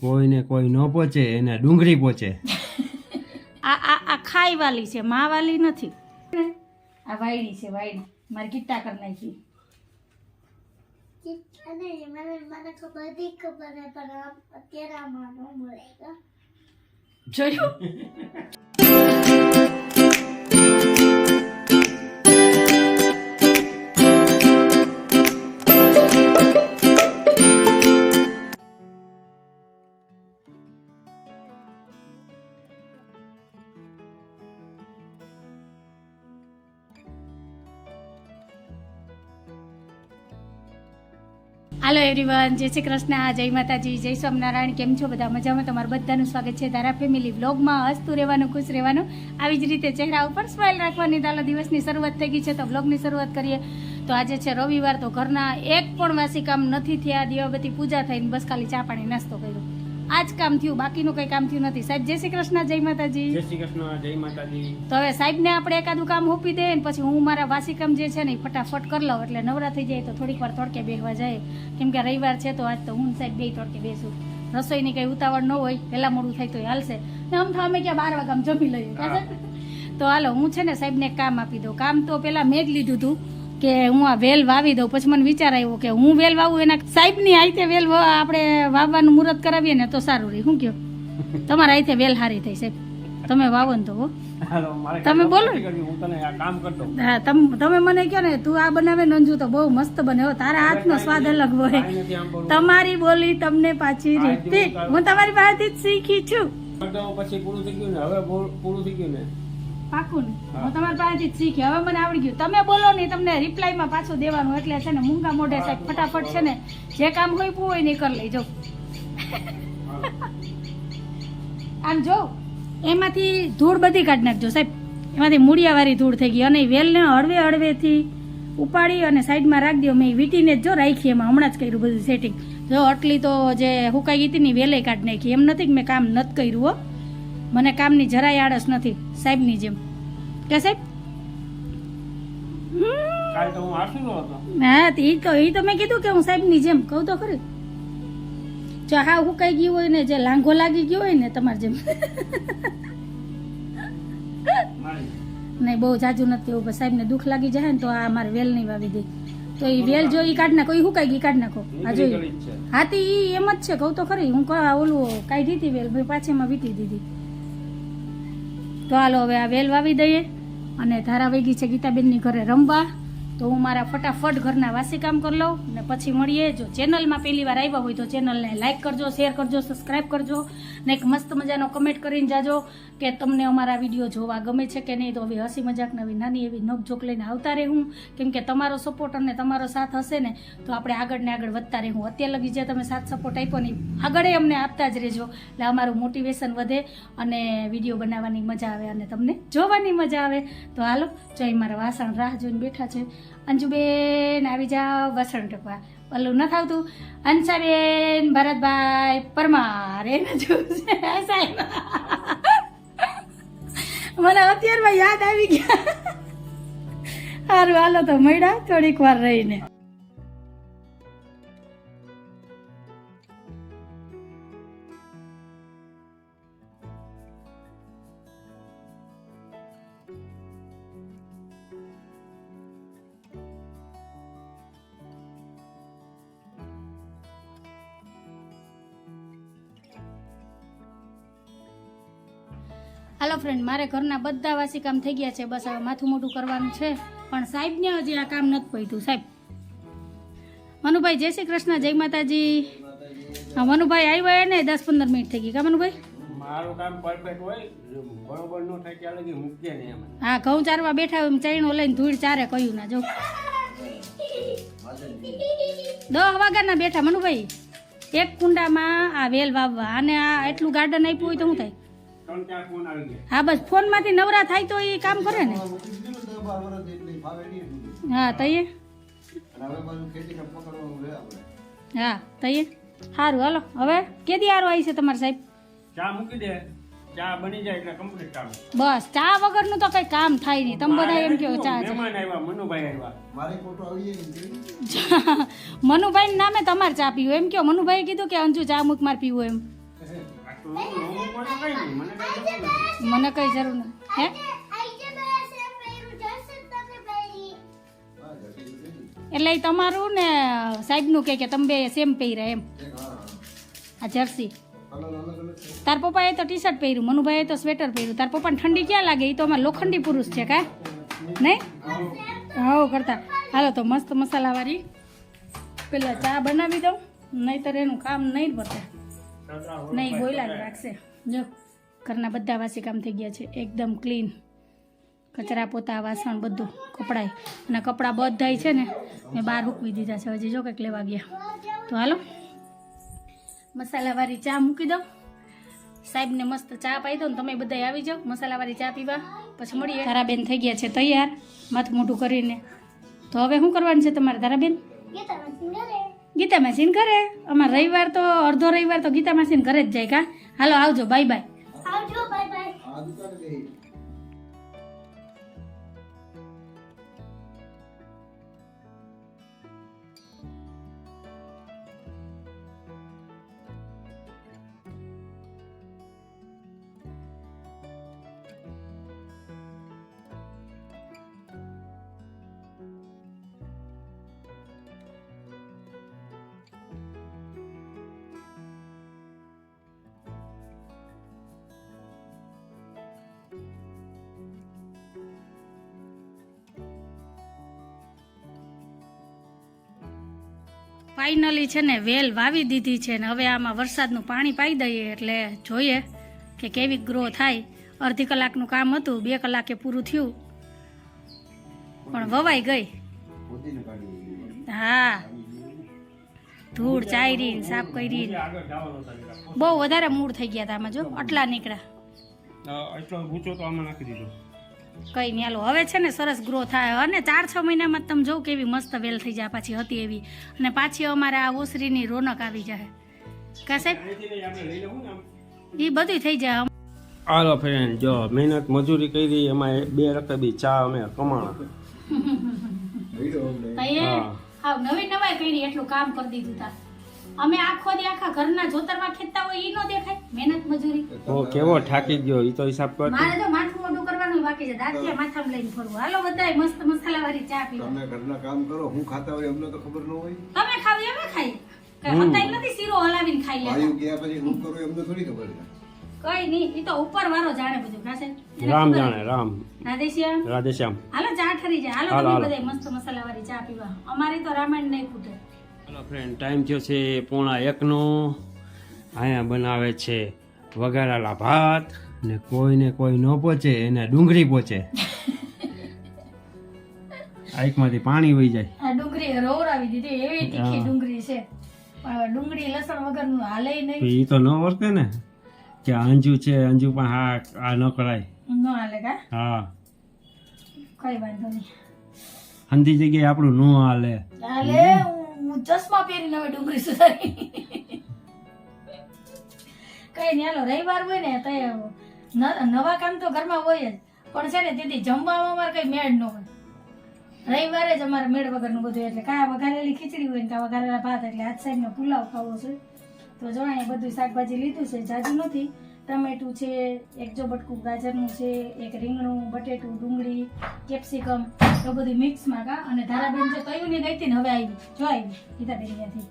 કોઈને કોઈ ન પહોંચે એને ડુંગળી પહોંચે. આ આ આ ખાઈ વાલી છે મા વાલી નથી. આ વાયડી છે વાયડી. મારી ગીતા કરી નાખી. અને હાલો એવરીવન જય શ્રી કૃષ્ણ, જય માતાજી, જય સ્વામિનારાયણ, કેમ છો બધા? મજામાં? તમારું બધાનું સ્વાગત છે તારા ફેમિલી વ્લોગમાં હસતું રહેવાનું, ખુશ રહેવાનું, આવી જ રીતે ચહેરા ઉપર સ્માઇલ રાખવાની તાલો દિવસની શરૂઆત થઈ ગઈ છે તો બ્લોગની શરૂઆત કરીએ. તો આજે છે રવિવાર, તો ઘરના એક પણ વાસી કામ નથી થયા. દીવાબત્તી પૂજા થઈને બસ ખાલી ચા પાણી નાસ્તો કર્યો. આ જ કામ થયું બાકીનું કંઈ કામ થયું નથી. સાહેબ જય શ્રી કૃષ્ણ જય માતાજી. જય શ્રી કૃષ્ણ જય માતાજી. તો હવે સાહેબને આપણે એકાદું કામ હોપી દઈએ ને પછી હું મારા વાસી કામ જે છે ને ફટાફટ કરી લઉં એટલે નવરા થઈ જાય તો થોડીક વાર તડકે બેસવા જાય. કેમ કે રવિવાર છે તો આજ તો હું સાહેબ બે તડકે બેસું. રસોઈની કંઈ ઉતાવળ ન હોય પહેલાં મોડું થાય તો હાલશે. ને આમ તો અમે ક્યાં બાર વાગ્યામાં જમી લઈએ તો હાલો હું છે ને સાહેબને કામ આપી દઉં. કામ તો પહેલાં મેં જ લીધું હતું કે હું આ વેલ વાવી દઉં. પછી મને વિચાર આવ્યો કે હું વેલ વાવું એના સાહેબની આઈતે વેલ આપણે વાવવાનું મુહૂર્ત કરાવીએ ને તો સારું રહે. શું કયો તમારા આઈતે વેલ સારી થઈ સાહેબ. તમે વાવો ને તો હો. તમે બોલો. હું તને આ કામ કરતો હા તમ મને કહો ને તું આ બનાવે નંજુ તો બહુ મસ્ત બને હો. તારા હાથનો સ્વાદ અલગ હોય. તમારી બોલી તમને પાછી રીતે હું તમારી પાસેથી જ શીખી છું. પછી પૂરું થઈ ગયું ને. હવે પૂરું થઈ ગયું ને. પાકું ને? હું. તમારી પાસેથી જ શીખી. હવે મને આવડી ગયું. તમે બોલો ને તમને રિપ્લાયમાં પાછું દેવાનું એટલે છે ને મૂંગા મોઢે સાહેબ ફટાફટ છે ને જે કામ હોય પૂ હોય ને કરી કરી લેજો. આમ જો એમાંથી ધૂળ બધી કાઢી નાખજો સાહેબ. એમાંથી મૂળિયાવાળી ધૂળ થઈ ગઈ અને વેલને હળવે હળવેથી ઉપાડી અને સાઈડમાં રાખી દો. મેં વીટીને જ જો રાખી એમાં. હમણાં જ કર્યું બધું સેટિંગ જો આટલી તો જે હુકાઈ ગઈ હતી ને વેલે કાઢી નાખી. એમ નથી કે મેં કામ નથી કર્યું હો. મને કામની જરાય આળસ નથી સાહેબની જેમ. કે સાહેબ? હું હા તો ઈ તો મેં કીધું કે હું સાહેબની જેમ કહું તો ખરી. જો હા હુકાઈ ગયું હોય ને જે લાંઘો લાગી ગયો હોય ને તમારે જેમ. નહીં બહુ જાજુ નથી એવું સાહેબને દુઃખ લાગી જાય ને તો આ મારે વેલ નહીં વાવી દે. તો એ વેલ જો ઈ કાઢ નાખો ઈ હું ગઈ કાઢ નાખો? આ નીકળી જોઈ ગળી જ છે. હા તો ઈ એમ જ છે કહું તો ખરી. હું ઓલું કાઢી હતી વેલ ભાઈ પાછી એમાં વીટી દીધી. તો હાલો હવે આ વેલ વાવી દઈએ અને ધારા વહી છે ગીતાબેનની ઘરે રમવા. તો હું મારા ફટાફટ ઘરના વાસી કામ કરી લઉં ને પછી મળીએ. જો ચેનલમાં પહેલી વાર આવ્યા હોય તો ચેનલને લાઇક કરજો શેર કરજો સબસ્ક્રાઇબ કરજો ને એક મસ્ત મજાનો કમેન્ટ કરીને જાજો કે તમને અમારા વીડિયો જોવા ગમે છે કે નહીં. તો હવે હસી મજાક નવી નાની એવી નોકઝોક લઈને આવતા રહેવું. કેમ કે તમારો સપોર્ટ અને તમારો સાથ હશે ને, તો આપણે આગળ ને આગળ વધતા રહેવું. અત્યાર લગી જે તમે સાથ સપોર્ટ આપ્યો ને આગળ અમને આપતા જ રહેજો. એટલે અમારું મોટિવેશન વધે અને વીડિયો બનાવવાની મજા આવે અને તમને જોવાની મજા આવે. તો હાલો જો અહીં મારા વાસણ. રાહ જોઈને બેઠા છે. અંજુબેન આવી જાઓ વસણ ટપવા. પલ્લું ન થતું અંસાબેન, ભરતભાઈ, પરમાર એને સાહેબ. મને અત્યારમાં યાદ આવી ગયા. સારું હાલો તો મળ્યા. થોડીક વાર રહીને. હાલો ફ્રેન્ડ મારે ઘરના બધા વાસી કામ થઈ ગયા છે. બસ હવે માથું મોટું કરવાનું છે. પણ સાહેબને હજી આ કામ નથી પહોંચ્યું સાહેબ. મનુભાઈ જય શ્રી કૃષ્ણ જય માતાજી. હા મનુભાઈ આવ્યા ને? દસ પંદર મિનિટ થઈ ગઈ. કા મનુભાઈ? મારું કામ પરફેક્ટ હોય બરોબર નો થાય ત્યાં લગી મૂકીએ ને એમ. હા ઘઉં ચારવા બેઠા હોય એમ ચૈણો લઈને ધૂળ ચારે કહ્યું ના જો. દસ વાગ્યાના બેઠા મનુભાઈ. એક કુંડામાં આ વેલ વાવવા. અને આ એટલું ગાર્ડન આપ્યું હોય તો શું થાય? ત્રણ ચાર ફોન આવી ગયા. હા બસ ફોનમાંથી નવરા થાય તો એ કામ કરે ને. હા તઈએ. હા તઈએ. સારું હાલો. હવે કેદી આરો આવી છે તમારે સાહેબ? ચા મૂકી દે. ચા બની જાય એટલે કમ્પ્લીટ કામ બસ ચા વગરનું તો કઈ કામ થાય નહીં. તમે બધા એમ કહો ચા મહેમાન આવ્યા મનુભાઈ આવ્યા. મનુભાઈ નામે તમારે ચા પીવું. એમ કહો મનુભાઈ કીધું કે અંજુ ચા મુક માર પીવું એમ. મને કાંઈ જરૂર નથી હે? એટલે તમારું ને સાહેબનું કે કે તમે બે સેમ પહેર્યા એમ? આ જર્સી. તાર પપ્પાએ તો ટી શર્ટ પહેર્યું, મનુભાઈએ તો સ્વેટર પહેર્યું. તાર પપ્પાને ઠંડી ક્યાં લાગે? એ તો અમારે લોખંડી પુરુષ છે કા? નહીં? હાવ, કરતા. હાલો, તો મસ્ત મસાલાવાળી. પેલા ચા બનાવી દઉં, નહીંતર એનું કામ નહીં પડશે નહીં ગોયલા જ રાખશે. જો, ઘરના બધા વાસી કામ થઈ ગયા છે. એકદમ ક્લીન કચરા પોતા, વાસણ બધું, કપડાય. અને કપડાં બધાય છે ને, મેં બહાર મૂકવી દીધા છે. હજી જો કંઈક લેવા ગયા. તો હાલો, મસાલાવાળી ચા મૂકી દઉં. સાહેબને મસ્ત ચા પાઈ દઉં ને તમે બધા આવી જાઓ. મસાલાવાળી ચા પીવા. પછી મળીએ. ધારાબેન થઈ ગયા છે તૈયાર, માથું મોઢું કરીને. તો હવે શું કરવાનું છે તમારે તારાબેન ગીતા માસીન ઘરે? અમાર રવિવાર તો, અડધો રવિવાર તો ગીતા માસીન ઘરે જ જાય કા? હાલો, આવજો બાય બાય આવજો બાય બાય ફાઇનલી છે ને વેલ વાવી દીધી છે ને હવે આમાં વરસાદનું પાણી પાઈ દઈએ એટલે જોઈએ કે કેવી ગ્રો થાય. અડધી કલાકનું કામ હતું, બે કલાકે પૂરું થયું. પણ વવાઈ ગઈ. હા. ધૂળ ચાયરી સાફ કરી બહુ વધારે મૂળ થઈ ગયા હતા આમાં જો, આટલા નીકળ્યા. ઊંચો તો આમાં નાખી દીધો. કઈ નહીં હાલો હવે છે ને સરસ ગ્રો થાય. અને ચાર છ મહિનામાં તમે જો કેવી મસ્ત વેલ થઈ જાય પાછી હતી એવી. અને પાછી અમારે આ ઓસરીની રોનક આવી જાય. કા સાહેબ? એ બધું થઈ જાય. હાલો ફ્રેન્ડ જો મહેનત મજૂરી કરી એમાં બે રકબી ચા અમે કમાણા. નવી નવાઈ કરી એટલું કામ કરી દીધું તા અમે આખો દી આખા ઘરના જોતરમાં ખેતતા હોય ઈ નો દેખાય. મહેનત મજૂરી. ઓ કેવો ઠાકી ગયો ઈ તો હિસાબ કર. મારે તો માથું મોઢું કરવાનું બાકી છે. દાંતિયા માથામાં લઈને ફરવું. હાલો બધાય મસ્ત મસાલા વાળી ચા પી તમે ઘરના કામ કરો હું ખાતા હોય અમને તો ખબર ન હોય. તમે ખાવ અમે ખાઈ કઈ નથી શીરો હલાવીને ખાઈ લેતા. આયુ ગયા પછી હું કરું એમને થોડી ખબર કઈ નહીં ઈ તો ઉપર વાળો જાણે બધું. કાશે રામ જાણે રામ. રાધેશ્યામ? રાધેશ્યામ. હાલો ચા ઠરી જાય. હાલો તમે. બધાય મસ્ત મસાલા વાળી ચા પીવા. અમારી તો રામાયણ નહીં ફૂટે હાલો ફ્રેન્ડ ટાઈમ થયો છે પોણા એકનો. અહીંયા બનાવે છે વઘારેલા ભાત ને કોઈને કોઈ ન પહોંચે એને ડુંગળી પહોંચે આઈકમાંથી પાણી વહી જાય. આ ડુંગળી રોવરાવી દીધી એવી તીખી ડુંગળી છે. પણ ડુંગળી લસણ વગરનું હાલે નહીં. એ તો ન વર્તે ને. કે અંજુ છે અંજુ પણ હા આ ન કરાય. ન હાલે કા? હા. કઈ વાંધો નહીં. અંધી જગ્યાએ આપણું ન હાલે. હાલે હું ચશ્મા પહેરીને હવે ડુંગળી સુધારી. કઈ નહીં હાલો, રવિવાર હોય ને, તો નવા કામ તો ઘરમાં હોય જ. પણ છે ને, તેથી જમવામાં અમારે કઈ મેળ ન હોય. રવિવારે જ અમારે મેળ વગરનું બધું એટલે કાં વઘારેલી ખીચડી હોય ને કાં વઘારેલા ભાત, એટલે હાથ સાઈડનો પુલાવ ખાવો છે. તો જો બધું શાકભાજી લીધું છે, જાજુ નથી. ટમેટું છે એક જો બટકું ગાજરનું છે એક રીંગણું બટેટું ડુંગળી કેપ્સિકમ તો બધું મિક્સમાં કા અને ધારાબેન જે કહ્યું ને ગઈ ને હવે આવી જો આવી ગીતાબેન ત્યાંથી.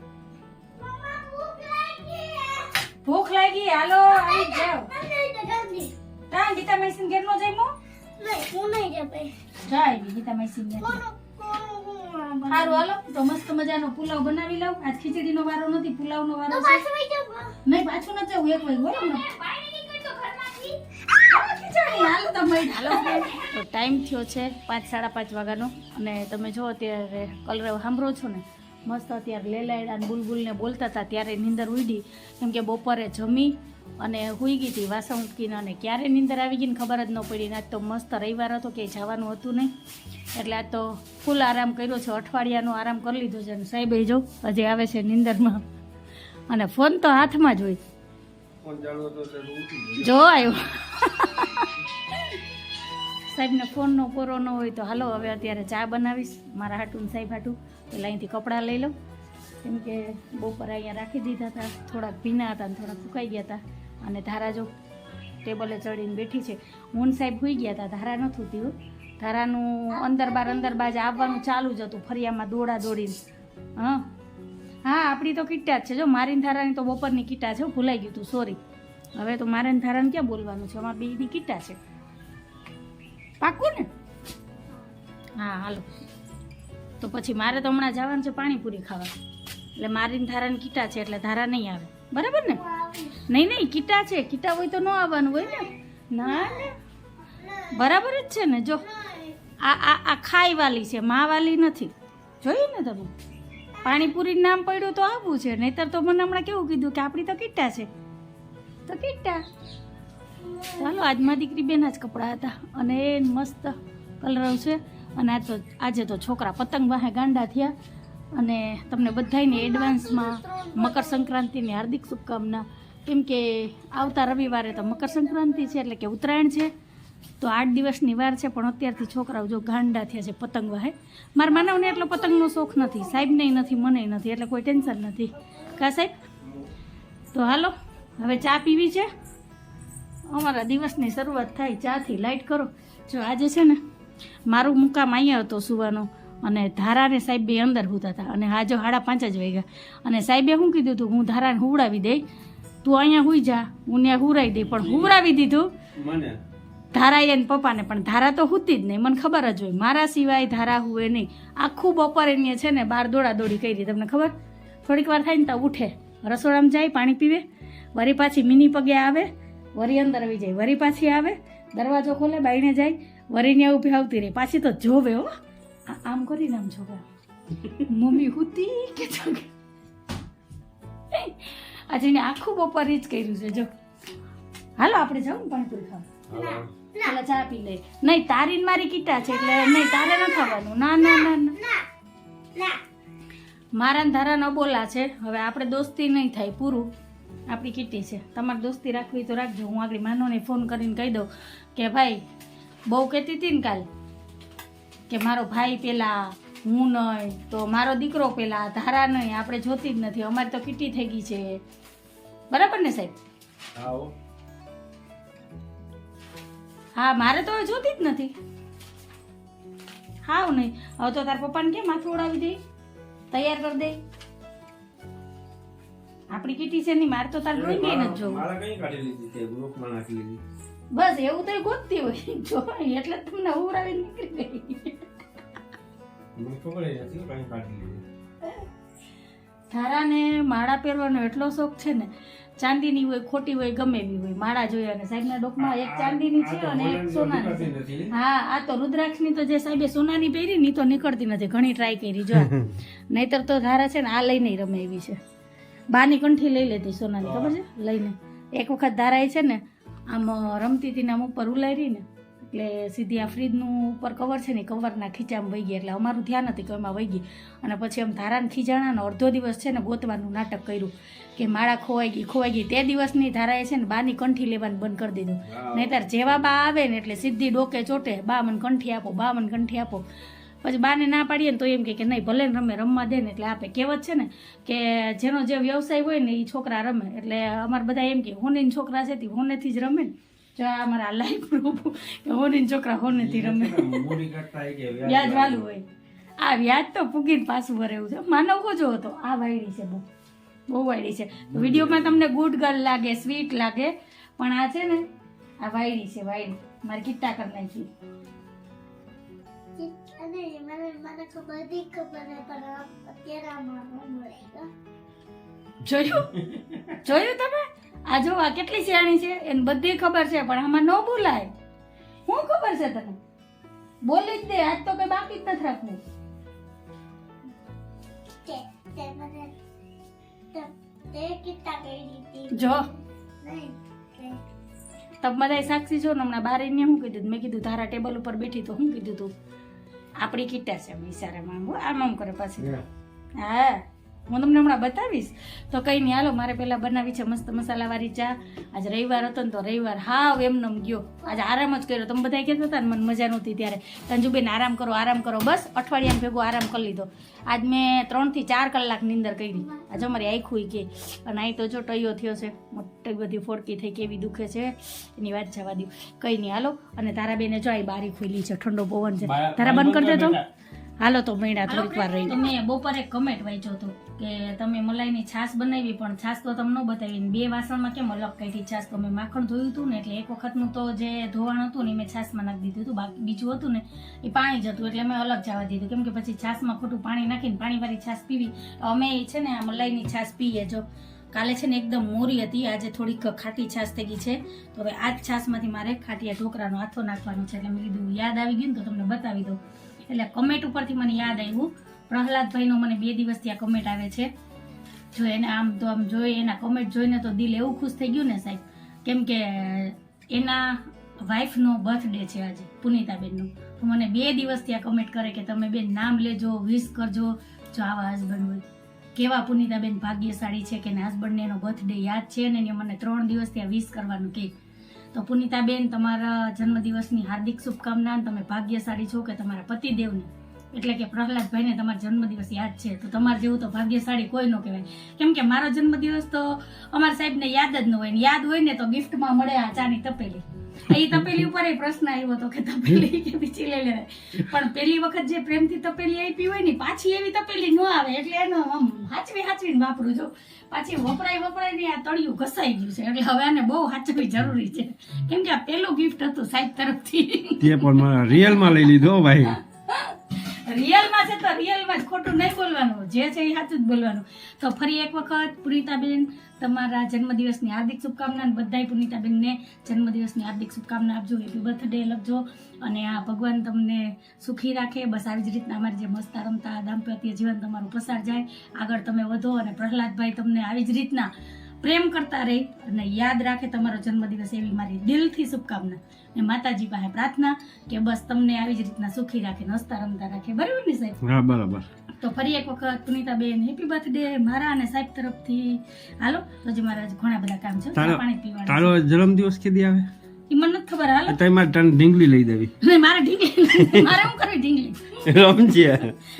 ભૂખ લાગી. હાલો આવી જાવ તો ગીતા મૈસીન ઘેર નો જઈમો નહીં હું નહીં જાય આવી ગીતા મૈસીન ઘેર સારું હાલો. તો મસ્ત મજાનો પુલાવ બનાવી લઉં. આજ ખીચડીનો વારો નથી પુલાવનો વારો છે. પાછું નહીં પાછું ન જવું એક બરાબર? તો ટાઈમ થયો છે પાંચ સાડા પાંચ વાગ્યાનો. અને તમે જો અત્યારે કલર સાંભળો છો ને મસ્ત અત્યારે લેલાયડા ને બુલબુલને બોલતા હતા ત્યારે નીંદર ઉડી. કેમ કે બપોરે જમી અને હુઈ ગઈ હતી વાસણ ઉટકીને અને ક્યારે નીંદર આવી ગઈ ને ખબર જ ન પડી. ને આજ તો મસ્ત રવિવાર હતો કે જવાનું હતું નહીં. એટલે આજ તો ફૂલ આરામ કર્યો છે અઠવાડિયાનો આરામ કરી લીધો છે. અને સાહેબ જો હજી આવે છે નીંદરમાં. અને ફોન તો હાથમાં જ હોય. જો આવ્યો. સાહેબને ફોનનો પૂરો ન હોય તો હાલો હવે અત્યારે ચા બનાવીશ. મારા હાટું સાહેબ હાટું. એટલે અહીંથી કપડાં લઈ લઉં. કેમ કે બપોર અહીંયા રાખી દીધા હતા. થોડાક ભીના હતા અને થોડાક સુકાઈ ગયા હતા. અને ધારા જો ટેબલે ચડીને બેઠી છે. મોહન સાહેબ હોઈ ગયા હતા ધારા નથી થયું. ધારાનું અંદર બાર અંદર બાજ આવવાનું ચાલુ જ હતું ફરિયામાં દોડા દોડીને. હા? હા આપણી તો કીટા જ છે. જો મારીને ધારાની તો બપોરની કીટા છે હો, ભૂલાઈ ગયું હતું સોરી હવે તો મારે ધારાને ક્યાં બોલવાનું છે? અમારે બેની કીટા છે. પાક્કું ને? હા હાલો. તો પછી મારે તો હમણાં જવાનું છે પાણીપુરી ખાવા. એટલે મારીને ધારાની કીટા છે એટલે ધારા નહીં આવે. બરાબર ને? નહીં નહીં, કીટા છે. કીટા હોય તો ન આવવાનું હોય ને? ના બરાબર જ છે ને, જો. આ આ આ ખાઈવાલી છે માવાલી નથી. જોયું ને તમે? પાણીપુરી નામ પડ્યું તો આવવું છે, નહીતર તો મને હમણાં કેવું કીધું કે આપણી તો કીટા છે. તો કીટા. ચાલો, આજમાં દીકરી બેના જ કપડાં હતા અને એ મસ્ત કલર છે. અને આ તો આજે તો છોકરા પતંગ વાહે ગાંડા થયા. અને તમને બધાને એડવાન્સમાં મકર સંક્રાંતિની હાર્દિક શુભકામના. કેમ કે આવતા રવિવારે તો મકર સંક્રાંતિ છે, એટલે કે ઉત્તરાયણ છે. તો આઠ દિવસની વાર છે, પણ અત્યારથી છોકરાઓ જો ગાંડા થયા છે, પતંગ વાહે મારા માનવને એટલો પતંગનો શોખ નથી, સાહેબને નથી, મને નથી, એટલે કોઈ ટેન્શન નથી. કા સાહેબ? તો હાલો, હવે ચા પીવી છે. અમારા દિવસની શરૂઆત થાય, ચાથી લાઇટ કરો. જો આજે છે ને, મારું મુકામ અહીંયા હતો સુવાનો. અને ધારાને સાહેબ બે અંદર હોતા હતા. અને હાજો હાડા પાંચ જ વાગ્યા. અને સાહેબે શું કીધું હતું? હું ધારાને હુવડાવી દઈ. તું અહીંયા હુઈ જા. હું ત્યાં હુરાવી દઈ. પણ હુવડાવી દીધું. ધારા એને પપ્પાને. પણ ધારા તો હુતી જ નહીં. મને ખબર જ હોય. મારા સિવાય ધારા હુએ નહીં. આખું બપોર એને છે ને બહાર દોડા દોડી કરી. તમને ખબર? થોડીક વાર થાય ને તો ઉઠે. રસોડામાં જાય પાણી પીવે. વરી પાછી મિની પગે આવે. વરી અંદર આવી જાય. વરી પાછી આવે. દરવાજો ખોલે બાઈને જાય. વરીને ઊભી આવતી રહી. પાછી તો જોવે હો. આમ કરી નામ છોકરા. મમ્મી હુતી કે જોગે આજે એને આખું બપોર જ કર્યું છે જો. હાલો આપણે જાઉં ને પાણીપુરી ખાવા. ચાલો ચા પી લે. નહીં તારી મારી કીટા છે એટલે નહીં તારે ન ખાવાનું. ના ના ના ના. મારા ધારા ન બોલા છે. હવે આપણે દોસ્તી નહીં થાય પૂરું. આપણી કીટી છે. તમારે દોસ્તી રાખવી તો રાખજો. હું આગળ માનોને ફોન કરીને કહી દઉં કે ભાઈ બહુ કહેતી હતી ને કાલ? કે મારો ભાઈ પેલા હું નહીં તો મારો દીકરો પેલા ધારા નહીં આપણે જોતી જ નથી અમારી તો કીટી થઈ ગઈ છે. બરાબર ને સાહેબ? હા મારે તો જોતી જ નથી. હાવ નહીં હવે તો તાર પપ્પાને કેમ માથું ઉડાવી દે? તૈયાર કરી દે. આપણી કીટી છે નહીં મારે તો તાર ડ્રોઈંગ નથી જોવું. મારા કઈ કાઢી લીધી તે ગ્રુપમાં નાખી લીધી. બસ એવું તો ગોતતી હોય. જો એટલે તમને ઉડાવી નીકળી ગઈ. મને ખબર ય નથી કાઢી લીધી. થારાને માળા પહેરવાનો એટલો શોખ છે ને ચાંદીની હોય ખોટી હોય ગમે એવી હોય માળા જોઈએ અને સાહેબના ડોકમાં એક ચાંદીની છે અને એક સોનાની છે. હા આ તો રુદ્રાક્ષની તો જે સાહેબે સોનાની પહેરી ની તો નીકળતી નથી. ઘણી ટ્રાય કરી જો આ. નહીતર તો ધારા છે ને આ લઈને રમે એવી છે. બાની કંઠી લઈ લેતી સોનાની ખબર છે? લઈને. એક વખત ધારાએ છે ને આમ રમતી હતી ને આમ ઉપર ઉલારી ને એટલે સીધી આ ફ્રીજનું ઉપર કવર છે ને કવરના ખીચામાં વહી ગયા એટલે અમારું ધ્યાન હતી કે એમાં વહી ગઈ અને પછી આમ ધારાને ખીજાણા ને અડધો દિવસ છે ને ગોતવાનું નાટક કર્યું કે માળા ખોવાઈ ગઈ ખોવાઈ ગઈ. તે દિવસની ધારાએ છે ને બાની કંઠી લેવાનું બંધ કરી દીધું. નહીતર જેવા બા આવે ને એટલે સીધી ડોકે ચોટે બા મને કંઠી આપો બા મને કંઠી આપો. પછી બાને ના પાડીએ ને તો એમ કહે કે નહીં ભલે ને રમે રમવા દે ને એટલે આપે. કહેવત છે ને કે જેનો જે વ્યવસાય હોય ને એ છોકરા રમે. એટલે અમારે બધા એમ કે હોનીન છોકરા છે તે હોનેથી જ રમે ને. જો આ અમારા લાઈફ પ્રૂફ કે હોનીન છોકરા હોનેથી રમે. વ્યાજ વાલું હોય. આ વ્યાજ તો પૂગીને પાછું ભરે એવું છે. માનવ ઓછો હતો. આ વાયડી છે બહુ. બહુ વાયડી છે. વિડીયોમાં તમને ગુડ ગર્લ લાગે સ્વીટ લાગે પણ આ છે ને આ વાયડી છે વાયડી. મારે કિટ્ટા કરી નાખી અને મને મને ખબર બધી ખબર પણ અત્યારે આમાં ન જોયું? જોયું તમે? આ જો આ કેટલી શિયાણી છે? એને બધી ખબર છે પણ આમાં ન બોલાય. શું ખબર છે તને? બોલી જ દે આજ તો કઈ બાકી જ નથી રાખવું. જો. તમે બધા સાક્ષી છો ને હમણાં બારે શું કીધું મેં કીધું તારા ટેબલ ઉપર બેઠી તો શું કીધું તું? આપણી કીટા છે આમ આમ આમ કરે પાછી. હા. હું તમને હમણાં બતાવીશ. તો કંઈ નહીં હાલો મારે પહેલાં બનાવી છે મસ્ત મસાલાવાળી ચા. આજે રવિવાર હતો ને તો રવિવાર હાવ એમનેમ ગયો. આજે આરામ જ કર્યો. તમે બધા કહેતા હતા ને મને મજા નહોતી ત્યારે. તંજુબેન આરામ કરો આરામ કરો બસ. અઠવાડિયાને ભેગો આરામ કરી લીધો. આજ મેં ત્રણથી ચાર કલાક નીંદર કરી. આજે અમારી આખું કે. અને અહીં તો જો ટયો થયો છે. મોટી બધી ફોડકી થઈ કેવી દુખે છે. એની વાત જવા દઉં કંઈ નહીં હાલો. અને તારા બેને જો અહીં બારી ખુલી છે ઠંડો પવન છે. તારા બંધ કરી દેતો હાલો તો મૈડા થોડીક વાર રહી મેં બપોરે કમેન્ટ વાંચ્યો હતો કે તમે મલાઈની છાશ બનાવી પણ છાશ તો તમને બતાવી બે વાસણમાં કેમ અલગ કાઢી છાશ? તો મેં માખણ ધોયું હતું ને એટલે એક વખતનું તો જે ધોવાણ હતું ને મેં છાશમાં નાખી દીધું હતું. બાકી બીજું હતું ને એ પાણી જ હતું એટલે મેં અલગ જવા દીધું. કેમ કે પછી છાશમાં ખોટું પાણી નાખીને પાણીવાળી છાશ પીવી. અમે છે ને આ મલાઈની છાશ પીએ જો. કાલે છે ને એકદમ મોરી હતી. આજે થોડીક ખાટી છાશ થઈ ગઈ છે. તો હવે આ જ છાશમાંથી મારે ખાટીયા ઢોકરાનો હાથો નાખવાનો છે. એટલે મેં કીધું યાદ આવી ગયું ને તો તમને બતાવી દઉં. એટલે કમેન્ટ ઉપરથી મને યાદ આવ્યું. પ્રહલાદભાઈનો મને બે દિવસથી આ કમેન્ટ આવે છે. જો એને આમ તો આમ જોઈ, એના કમેન્ટ જોઈને તો દિલ એવું ખુશ થઈ ગયું ને સાહેબ. કેમ કે એના વાઈફનો બર્થડે છે આજે, પુનિતાબેનનો. તો મને બે દિવસથી આ કમેન્ટ કરે કે તમે બેન નામ લેજો વિશ કરજો, જો આવા હસબન્ડ હોય. કેવા પુનિતાબેન ભાગ્યશાળી છે કે એના હસબન્ડને એનો બર્થડે યાદ છે ને એને મને ત્રણ દિવસથી આ વિશ કરવાનું કે તો પુનિતાબેન, તમારા જન્મદિવસની હાર્દિક શુભકામના તમે ભાગ્યશાળી છો કે તમારા પતિદેવને. એટલે કે પ્રહલાદભાઈને તમારો જન્મદિવસ યાદ છે. તો તમારે જેવું તો ભાગ્યશાળી કોઈ ન કહેવાય. કેમ કે મારો જન્મદિવસ તો અમારા સાહેબને યાદ જ ન હોય. ને યાદ હોય ને તો ગિફ્ટમાં મળે આ ચાની તપેલી. એ તપેલી ઉપર પ્રશ્ન આવ્યો હતો કે તપેલી કે બીજી લઈ લેવાય પણ પેલી વખત જે પ્રેમથી તપેલી આપી હોય ને, પાછી એવી તપેલી ન આવે. એટલે એનો આમ હાચવી હાચવીને વાપરું જો પાછી વપરાય વપરાય ને આ તળિયું ઘસાઈ ગયું છે. એટલે હવે આને બહુ હાચવી જરૂરી છે. કેમ કે આ પેલું ગિફ્ટ હતું સાહેબ તરફથી. તે પણ રિયલમાં લઈ લીધો ભાઈ. તો રિયલમાં જ ખોટું નહીં બોલવાનું. જે છે એ સાચું જ બોલવાનું. તો ફરી એક વખત પુનિતાબેન તમારા જન્મદિવસની હાર્દિક શુભકામના બધાય પુનિતાબેનને જન્મદિવસની હાર્દિક શુભકામના આપજો. હેપી બર્થડે લખજો. અને આ ભગવાન તમને સુખી રાખે. બસ આવી જ રીતના અમારી જે મસ્તા રમતા, દાંપત્ય જીવન તમારું પસાર જાય. આગળ તમે વધો અને પ્રહલાદભાઈ તમને આવી જ રીતના પ્રેમ કરતા રહે. અને યાદ રાખે તમારો જન્મદિવસ એવી મારી દિલથી શુભકામના. ને માતાજી પાસે પ્રાર્થના કે બસ તમને આવી જ રીતના સુખી રાખે નસતા રમતા રાખે. બરાબર ને સાહેબ? હા બરાબર. તો ફરી એક વખત પુનિતાબેન હેપી બર્થડે મારા અને સાહેબ તરફથી. હાલો તો જે મારા ઘણા બધા કામ છે. પાણી પીવાનું તારો જન્મદિવસ કેદી આવે? એ મને નથી ખબર હાલો. તઈ મારે ટન ઢીંગલી લઈ દેવી. નહીં, મારે ઢીંગલી મારે હું કરવી ઢીંગલી? રમજી.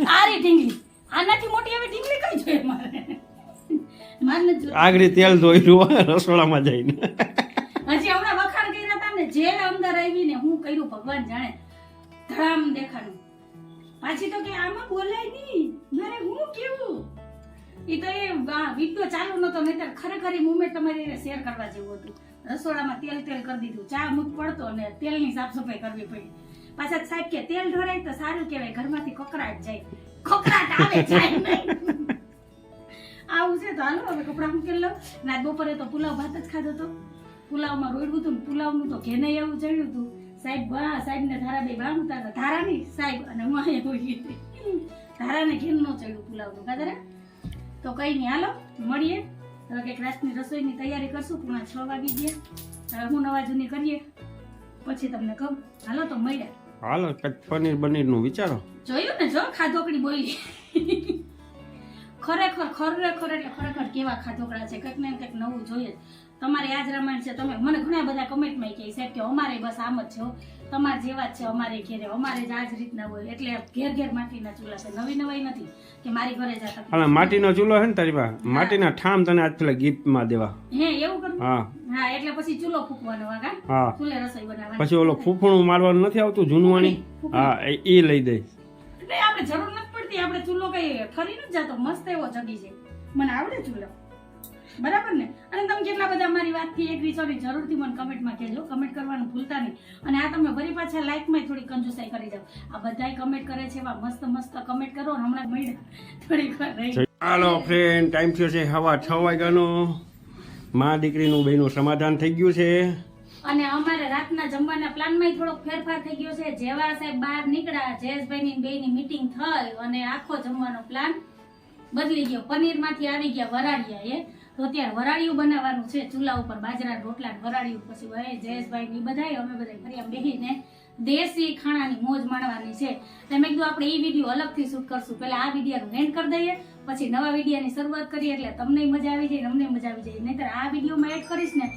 આરી ઢીંગલી. આનાથી મોટી હવે ઢીંગલી કઈ જોઈએ મારે. આગળ તેલ ધોઈ રસોડામાં જઈને હજી હમણાં વખાણ કર્યા હતા ને જે અંદર આવીને હું કર્યું ભગવાન જાણે. ધડામ દેખાડું. પાછી તો કે આમાં બોલાય નહીં. મારે હું કેવું? એ તો એ વીડિયો ચાલુ નતો નહીતર ખરેખર એ મુમેન્ટ તમારી શેર કરવા જેવું હતું. રસોડામાં તેલ તેલ કરી દીધું. ચા મૂક પડતો અને તેલની સાફ સફાઈ કરવી પડી. પાછા સાહેબ કે તેલ ઢોરાય તો સારું કહેવાય ઘરમાંથી કકરાટ જાય. કકરાટ આવે જાય નહીં. આવું છે તો હાલો હવે કપડાં મૂકેલ ના ને બપોરે તો પુલાવ ભાત જ ખાધો હતો પુલાવમાં રોડ્યું હતું પુલાવનું તો ઘેને એવું ચડ્યું હતું. સાહેબ બા સાહેબ ને ધારા બે બા ઉતા હતા ધારા નહીં સાહેબ અને હોઈ ગઈ ધારાને ઘેન ન ચડ્યું પુલાવનું. કાદરા તો કઈ નહીં હાલો મળીએ. હવે કંઈક રાતની રસોઈની તૈયારી કરશું. પૂણા છ વાગી ગયા. હવે હું નવા જૂની કરીએ. પછી તમને કહું. હાલો તો મળ્યા. હાલો કંઈક પનીર બનીરનું વિચારો. જોયું ને જો ખાધોકડી બોલી. ખરેખર ખરેખર એટલે ખરેખર કેવા ખાધોકડા છે. કંઈક ને કંઈક નવું જોઈએ. તમારે આ જ રામાયણ છે તમે મને ઘણા બધા કમેન્ટમાં કહે સાહેબ કે અમારે બસ આમ જ છે. તમારે જેવા જ છે અમારે ઘેરે. અમારે જ આ જ રીતના હોય. એટલે ઘેર ઘેર માટીના ચૂલા છે. નવી નવાઈ નથી કે મારી ઘરે જતા માટીનો ચૂલો છે ને તારી પાસે? માટીના ઠામ તને આજ પેલા ગિફ્ટમાં દેવા. હે એવું કરું? હા. હા એટલે પછી ચૂલો ફૂકવાનો હા. ચૂલે રસોઈ બનાવવાની. પછી ઓલો ફૂફણું મારવાનું નથી આવતું જૂનવાણી હા એ લઈ દઈશ આપણે જરૂર નથી પડતી. આપણે ચૂલો કઈ ઠરી નથી જતો. મસ્ત એવો જગી છે મને આવડે ચૂલો. બરાબર ને? અને તમે કેટલા બધા મારી વાતથી એગ્રી છો ને જરૂરથી મને કમેન્ટમાં કહેજો. કમેન્ટ કરવાનું ભૂલતા નહીં. અને આ તમે ફરી પાછા લાઇકમાં થોડી કંજુસાઈ કરી જાઓ. આ બધાય કમેન્ટ કરે છે એવા મસ્ત મસ્ત કમેન્ટ કરો હમણાં મળ્યા. થોડીક વાર રહી. હાલો ફ્રેન્ડ ટાઈમ થયો છે હવા છ વાગ્યાનો. મા દીકરીનું બેનું સમાધાન થઈ ગયું છે. અને અમારે રાતના જમવાના પ્લાનમાં થોડોક ફેરફાર થઈ ગયો છે. જેવા સાહેબ બહાર નીકળ્યા જયેશભાઈની બેની મીટિંગ થઈ અને આખો જમવાનો પ્લાન બદલી ગયો. પનીરમાંથી આવી ગયા વરાળિયા એ. તો અત્યારે વરાળિયું બનાવવાનું છે, ચૂલા ઉપર બાજરા, રોટલા વરાળીયું પછી ભાઈ જયેશભાઈ ની બધાય, અમે બધા ફરી આમ બેસીને દેશી ખાણાની મોજ માણવાની છે. એટલે કીધું આપણે એ વીડિયો અલગથી શૂટ કરશું. પહેલા આ વિડીયોનું એન્ડ કરી દઈએ, પછી નવા વિડીયોની શરૂઆત કરીએ એટલે તમને મજા આવી જાય અમને મજા આવી જાય. નહીતર આ વિડીયોમાં એડ કરીશ ને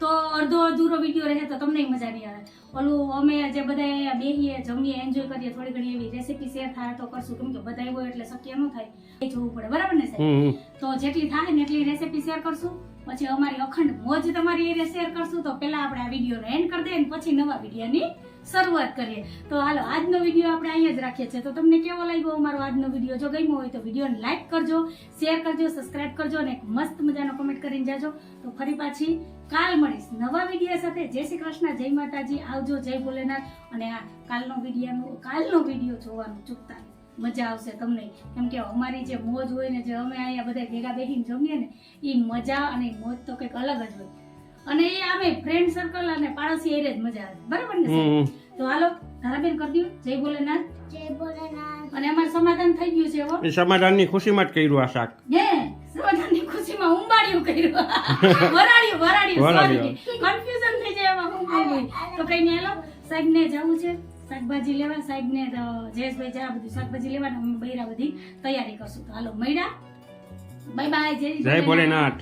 તો અડધો અધૂરો વીડિયો રહે તો તમને મજા નહીં આવે. ઓલું અમે જે બધા બેહીએ જમીએ એન્જોય કરીએ થોડી ઘણી એવી રેસીપી શેર થાય તો કરશું. કેમ કે બધા હોય એટલે શક્ય ન થાય. એ જોવું પડે. બરાબર ને સાહેબ. તો જેટલી થાય ને એટલી રેસીપી શેર કરશું. પછી અમારી અખંડ મોજ તમારી એ શેર કરશું. તો પહેલા આપણે આ વિડીયોનો એન્ડ કરી દઈએ પછી નવા વિડીયોની શરૂઆત કરીએ. તો હાલો, આજનો વીડિયો આપણે અહીંયા જ રાખીએ છીએ. તો તમને કેવો લાગ્યો અમારો આજનો વીડિયો? જો ગમ્યો હોય તો વિડીયોને લાઈક કરજો શેર કરજો સબસ્ક્રાઇબ કરજો અને એક મસ્ત મજાનો કમેન્ટ કરીને જાજો. તો ફરી પાછી કાલ મળીશ નવા વીડિયો સાથે. જય શ્રી કૃષ્ણ, જય માતાજી. આવજો, જય ભોલેનાથ. અને આ કાલનો વિડીયોનો કાલનો વીડિયો જોવાનું ચૂકતા. મજા આવશે તમને. કેમ કે અમારી જે મોજ હોય ને જે અમે અહીંયા બધા ભેગા બેસીને જમીએ ને એ મજા અને મોજ તો કંઈક અલગ જ હોય. અને એ અમે ફ્રેન્ડ સર્કલ અને પાડોશી એરે જ મજા આવે. બરાબર ને સાહેબ? તો હાલો ધારાબેન કરી દઉં જય ભોલેનાથ. જય ભોલેનાથ. અને અમારું સમાધાન થઈ ગયું છે હો. એ સમાધાનની ખુશીમાં જ કર્યું આ શાક. હે સમાધાનની ખુશીમાં ઉંબાડિયું કર્યું. વરાળ્યું વરાળ્યું. કન્ફ્યુઝન થઈ જાય એમાં હું તો કઈ નહીં હાલો. સાહેબને જવું છે. શાકભાજી લેવા સાહેબને તો જયેશભાઈ જા બધું શાકભાજી લેવાના અમે બૈરા બધી તૈયારી કરશું. તો હાલો મળ્યા. બાય બાય જય જય ભોલેનાથ.